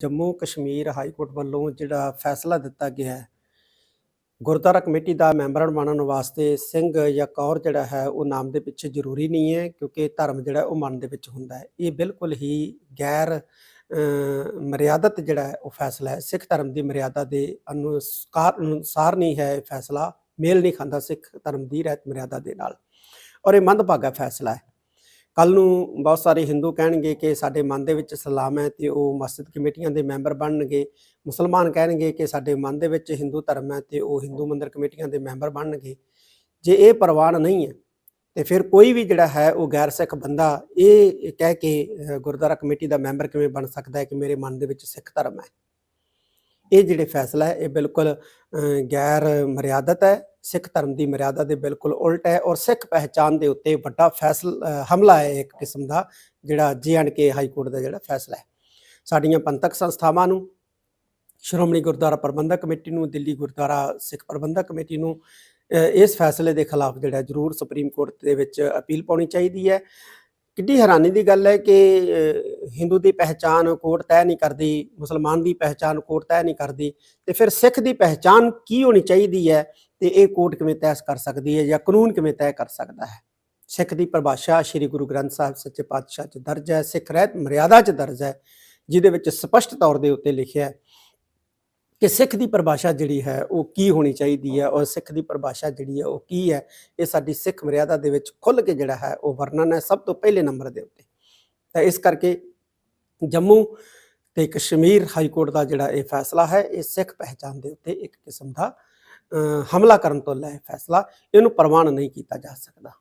Jammu Kashmir high court ਵੱਲੋਂ ਜਿਹੜਾ ਫੈਸਲਾ ਦਿੱਤਾ ਗਿਆ ਹੈ ਗੁਰਦੁਆਰਾ ਕਮੇਟੀ ਦਾ ਮੈਂਬਰ ਬਣਨ ਵਾਸਤੇ ਸਿੰਘ ਜਾਂ ਕੌਰ ਜਿਹੜਾ ਹੈ ਉਹ ਨਾਮ ਦੇ ਪਿੱਛੇ ਜ਼ਰੂਰੀ ਨਹੀਂ ਹੈ ਕਿਉਂਕਿ ਧਰਮ ਜਿਹੜਾ ਉਹ ਮਨ ਦੇ ਵਿੱਚ ਹੁੰਦਾ ਹੈ। ਇਹ ਬਿਲਕੁਲ ਹੀ ਗੈਰ ਅ, ਮਰਿਆਦਤ ਜਿਹੜਾ ਉਹ ਫੈਸਲਾ ਹੈ। ਸਿੱਖ ਧਰਮ ਦੀ ਮਰਿਆਦਾ ਦੇ ਅਨੁਸਾਰ ਅਨੁਸਾਰ ਨਹੀਂ ਹੈ ਇਹ ਫੈਸਲਾ। ਮੇਲ ਨਹੀਂ ਖਾਂਦਾ ਸਿੱਖ ਧਰਮ ਦੀ ਰਹਿਤ ਮਰਿਆਦਾ ਦੇ ਨਾਲ। ਔਰ ਇਹ ਮੰਦਭਾਗਾ ਫੈਸਲਾ ਹੈ। ਕੱਲ ਨੂੰ ਬਹੁਤ ਸਾਰੇ ਹਿੰਦੂ ਕਹਿਣਗੇ ਕਿ ਸਾਡੇ ਮਨ ਦੇ ਵਿੱਚ ਇਸਲਾਮ ਹੈ ਤੇ ਉਹ ਮਸਜਿਦ ਕਮੇਟੀਆਂ ਦੇ ਮੈਂਬਰ ਬਣਨਗੇ, ਮੁਸਲਮਾਨ ਕਹਿਣਗੇ ਕਿ ਸਾਡੇ ਮਨ ਦੇ ਵਿੱਚ ਹਿੰਦੂ ਧਰਮ ਹੈ ਤੇ ਉਹ ਹਿੰਦੂ ਮੰਦਰ ਕਮੇਟੀਆਂ ਦੇ ਮੈਂਬਰ ਬਣਨਗੇ। ਜੇ ਇਹ ਪ੍ਰਵਾਨ ਨਹੀਂ ਹੈ, ਤੇ ਫਿਰ ਕੋਈ ਵੀ ਜਿਹੜਾ ਹੈ ਉਹ ਗੈਰ ਸਿੱਖ ਬੰਦਾ ਇਹ ਕਹਿ ਕੇ ਗੁਰਦੁਆਰਾ ਕਮੇਟੀ ਦਾ ਮੈਂਬਰ ਕਿਵੇਂ ਬਣ ਸਕਦਾ ਹੈ ਕਿ ਮੇਰੇ ਮਨ ਦੇ ਵਿੱਚ ਸਿੱਖ ਧਰਮ ਹੈ? ਇਹ ਜਿਹੜੇ ਫੈਸਲਾ ਹੈ, ਇਹ ਬਿਲਕੁਲ ਗੈਰ ਮਰਿਆਦਤ ਹੈ ਸਿੱਖ ਧਰਮ ਦੀ ਮਰਿਆਦਾ ਦੇ ਬਿਲਕੁਲ ਉਲਟ ਹੈ ਔਰ ਸਿੱਖ ਪਹਿਚਾਨ ਦੇ ਉੱਤੇ ਵੱਡਾ ਫੈਸਲ ਹਮਲਾ ਹੈ ਇੱਕ ਕਿਸਮ ਦਾ, ਜਿਹੜਾ ਕੇ ਹਾਈ ਕੋਰਟ ਦਾ ਜਿਹੜਾ ਫੈਸਲਾ ਹੈ। ਸਾਡੀਆਂ ਪੰਥਕ ਸੰਸਥਾਵਾਂ ਨੂੰ, ਸ਼੍ਰੋਮਣੀ ਗੁਰਦੁਆਰਾ ਪ੍ਰਬੰਧਕ ਕਮੇਟੀ ਨੂੰ, ਦਿੱਲੀ ਗੁਰਦੁਆਰਾ ਸਿੱਖ ਪ੍ਰਬੰਧਕ ਕਮੇਟੀ ਨੂੰ ਇਸ ਫੈਸਲੇ ਦੇ ਖਿਲਾਫ ਜਿਹੜਾ ਜ਼ਰੂਰ ਸੁਪਰੀਮ ਕੋਰਟ ਦੇ ਵਿੱਚ ਅਪੀਲ ਪਾਉਣੀ ਚਾਹੀਦੀ ਹੈ। ਕਿੱਡੀ ਹੈਰਾਨੀ ਦੀ ਗੱਲ ਹੈ ਕਿ ਹਿੰਦੂ ਦੀ ਪਹਿਚਾਨ ਕੋਰਟ ਤੈਅ ਨਹੀਂ ਕਰਦੀ, ਮੁਸਲਮਾਨ ਦੀ ਪਹਿਚਾਨ ਕੋਰਟ ਤੈਅ ਨਹੀਂ ਕਰਦੀ ਤੇ ਫਿਰ ਸਿੱਖ ਦੀ ਪਹਿਚਾਨ ਕੀ ਹੋਣੀ ਚਾਹੀਦੀ ਹੈ ਤੇ ਇਹ ਕੋਰਟ ਕਿਵੇਂ ਤੈਅ ਕਰ ਸਕਦੀ ਹੈ ਜਾਂ ਕਾਨੂੰਨ ਕਿਵੇਂ ਤੈਅ ਕਰ ਸਕਦਾ ਹੈ? ਸਿੱਖ ਦੀ ਪਰਿਭਾਸ਼ਾ ਸ੍ਰੀ ਗੁਰੂ ਗ੍ਰੰਥ ਸਾਹਿਬ ਸੱਚੇ ਪਾਤਸ਼ਾਹ 'ਚ ਦਰਜ ਹੈ, ਸਿੱਖ ਰਹਿਤ ਮਰਿਆਦਾ 'ਚ ਦਰਜ ਹੈ, ਜਿਹਦੇ ਵਿੱਚ ਸਪਸ਼ਟ ਤੌਰ ਦੇ ਉੱਤੇ ਲਿਖਿਆ ਹੈ ਕਿ ਸਿੱਖ ਦੀ ਪਰਿਭਾਸ਼ਾ ਜਿਹੜੀ ਹੈ ਉਹ ਕੀ ਹੋਣੀ ਚਾਹੀਦੀ ਹੈ ਔਰ ਸਿੱਖ ਦੀ ਪਰਿਭਾਸ਼ਾ ਜਿਹੜੀ ਹੈ ਉਹ ਕੀ ਹੈ, ਇਹ ਸਾਡੀ ਸਿੱਖ ਮਰਿਆਦਾ ਦੇ ਵਿੱਚ ਖੁੱਲ ਕੇ ਜਿਹੜਾ ਹੈ ਉਹ ਵਰਣਨ ਹੈ ਸਭ ਤੋਂ ਪਹਿਲੇ ਨੰਬਰ ਦੇ ਉੱਤੇ। ਤਾਂ ਇਸ ਕਰਕੇ ਜੰਮੂ ਤੇ ਕਸ਼ਮੀਰ ਹਾਈ ਕੋਰਟ ਦਾ ਜਿਹੜਾ ਇਹ ਫੈਸਲਾ ਹੈ, ਇਹ ਸਿੱਖ ਪਹਿਚਾਨ ਦੇ ਉੱਤੇ ਇੱਕ ਕਿਸਮ ਦਾ ਹਮਲਾ ਕਰਨ ਤੋਂ ਲੈ ਫੈਸਲਾ, ਇਹਨੂੰ ਪ੍ਰਵਾਨ ਨਹੀਂ ਕੀਤਾ ਜਾ ਸਕਦਾ।